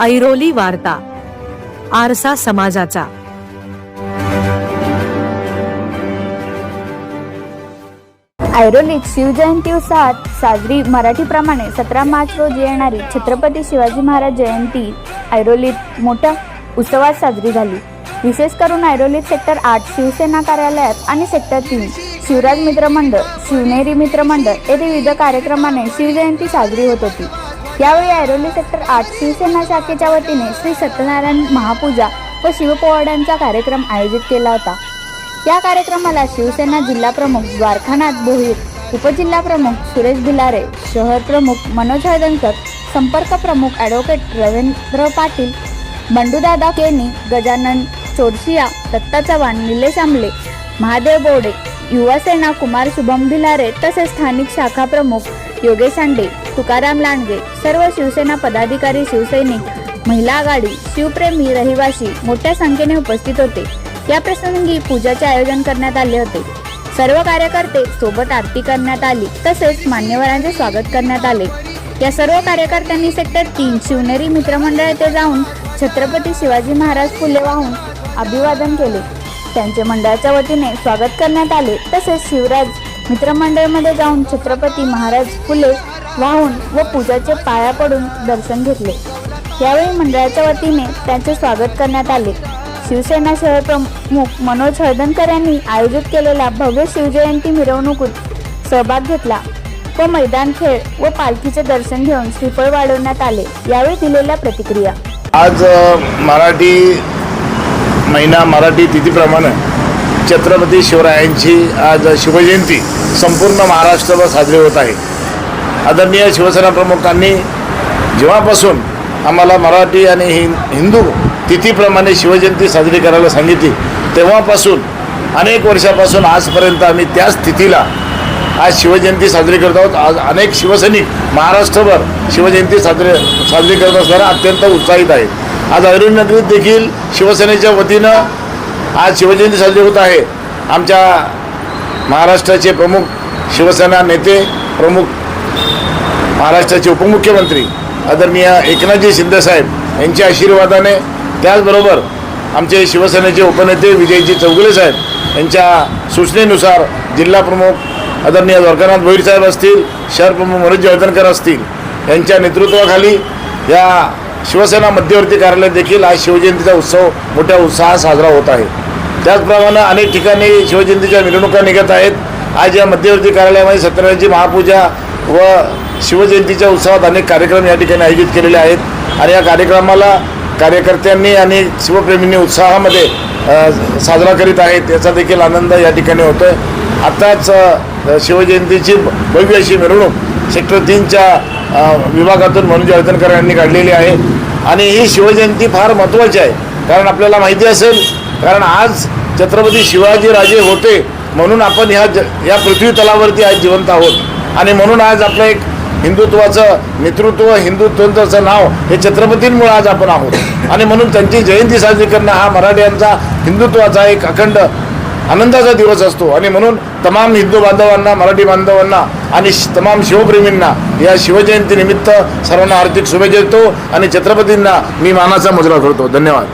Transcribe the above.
ऐरोली वार्ता आरसा समाजाचा. ऐरोलीत शिवजयंती उत्साहात साजरी मराठीप्रमाणे सतरा मार्च रोजी येणारी छत्रपती शिवाजी महाराज जयंती ऐरोलीत मोठ्या उत्सवात साजरी झाली. विशेष करून ऐरोलीत सेक्टर आठ शिवसेना कार्यालयात आणि सेक्टर तीन शिवराज मित्रमंडळ शिवनेरी मित्रमंडळ येथे विविध कार्यक्रमाने शिवजयंती साजरी होत होती. यावेळी ऐरोली सेक्टर आठ शिवसेना शाखेच्या वतीने श्री सत्यनारायण महापूजा व शिवपोवाड्यांचा कार्यक्रम आयोजित केला होता. या कार्यक्रमाला शिवसेना जिल्हा प्रमुख द्वारकानाथ भोईर उपजिल्हा प्रमुख सुरेश भिलारे शहर प्रमुख मनोज हळदणकर संपर्क प्रमुख ॲडव्होकेट रवींद्र पाटील बंडूदादा केनी गजानन चोरशिया दत्ता चव्हाण निलेश आंबले महादेव बोडे युवासेना कुमार शुभम भिलारे तसेच स्थानिक शाखा प्रमुख योगेश सांडे तुकाराम लांडगे सर्व शिवसेना पदाधिकारी शिवसैनिक महिला आघाडी शिवप्रेमी रहिवासी मोठ्या संख्येने उपस्थित होते. या प्रसंगी पूजाचे आयोजन करण्यात आले होते. सर्व कार्यकर्ते सोबत आरती करण्यात आली तसेच मान्यवरांचे स्वागत करण्यात आले. या सर्व कार्यकर्त्यांनी सेक्टर तीन शिवनेरी मित्रमंडळ येथे जाऊन छत्रपती शिवाजी महाराज फुले वाहून अभिवादन केले. त्यांचे मंडळाच्या वतीने स्वागत करण्यात आले तसेच शिवराज मित्रमंडळमध्ये जाऊन छत्रपती महाराज फुले वाहून व पूजाचे पाया पडून दर्शन घेतले. यावेळी मंडळाच्या वतीने त्यांचे स्वागत करण्यात आले. शिवसेना शहर प्रमुख मनोज हळदणकर यांनी आयोजित केलेल्या भव्य शिवजयंती मिरवणुकीत सहभाग घेतला. व मैदान खेळ व पालखीचे दर्शन घेऊन श्रीफळ वाढवण्यात आले. यावेळी दिलेल्या प्रतिक्रिया. आज मराठी महिना मराठी तिथीप्रमाणे छत्रपती शिवरायांची आज शिवजयंती संपूर्ण महाराष्ट्रभर साजरी होत आहे. आदरणीय शिवसेना प्रमुखांनी जेव्हापासून आम्हाला मराठी आणि हिं हिंदू तिथीप्रमाणे शिवजयंती साजरी करायला सांगितली तेव्हापासून अनेक वर्षापासून आजपर्यंत आम्ही त्याच तिथीला आज शिवजयंती साजरी करत आहोत. आज अनेक शिवसैनिक महाराष्ट्रभर शिवजयंती साजरी साजरी करत असताना अत्यंत उत्साहित आहेत. आज अरुण नगरीत देखील शिवसेनेच्या वतीनं आज शिवजयंती साजरी होत आहे. आमच्या महाराष्ट्राचे प्रमुख शिवसेना नेते प्रमुख महाराष्ट्राचे उपमुख्यमंत्री आदरणीय एकनाथजी शिंदेसाहेब यांच्या आशीर्वादाने त्याचबरोबर आमचे शिवसेनेचे उपनेते विजयजी चौगुले साहेब यांच्या सूचनेनुसार जिल्हा प्रमुख आदरणीय द्वारकानाथ भोईर साहेब असतील शहर प्रमुख मनोज जयतनकर असतील यांच्या नेतृत्वाखाली या शिवसेना मध्यवर्ती कार्यालयात देखील आज शिवजयंतीचा उत्सव मोठ्या उत्साहात साजरा होत आहे. त्याचप्रमाणे अनेक ठिकाणी शिवजयंतीच्या मिरवणुका निघत आहेत. आज या मध्यवर्ती कार्यालयामध्ये सत्यनारायणची महापूजा व शिवजयंतीच्या उत्सवात अनेक कार्यक्रम या ठिकाणी आयोजित केलेले आहेत. आणि या कार्यक्रमाला कार्यकर्त्यांनी आणि शिवप्रेमींनी उत्साहामध्ये साजरा करीत आहेत. याचा देखील आनंद या ठिकाणी होतो आहे आत्ताच शिवजयंतीची भव्य अशी मिरवणूक सेक्टर तीनच्या विभागातून मनोज जळतनकर यांनी काढलेली आहे. आणि ही शिवजयंती फार महत्त्वाची आहे. कारण आपल्याला माहिती असेल कारण आज छत्रपती शिवाजीराजे होते म्हणून आपण ह्या ज या पृथ्वी तलावरती आज जिवंत आहोत. आणि म्हणून आज आपलं एक हिंदुत्वाचं नेतृत्व हिंदुत्वाचं नाव हे छत्रपतींमुळे आज आपण आहोत. आणि म्हणून त्यांची जयंती साजरी करणं हा मराठ्यांचा हिंदुत्वाचा एक अखंड आनंदाचा दिवस असतो. आणि म्हणून तमाम हिंदू बांधवांना मराठी बांधवांना आणि श- तमाम शिवप्रेमींना या शिवजयंतीनिमित्त सर्वांना आर्थिक शुभेच्छा देतो आणि छत्रपतींना मी मानाचा मुजरा करतो धन्यवाद.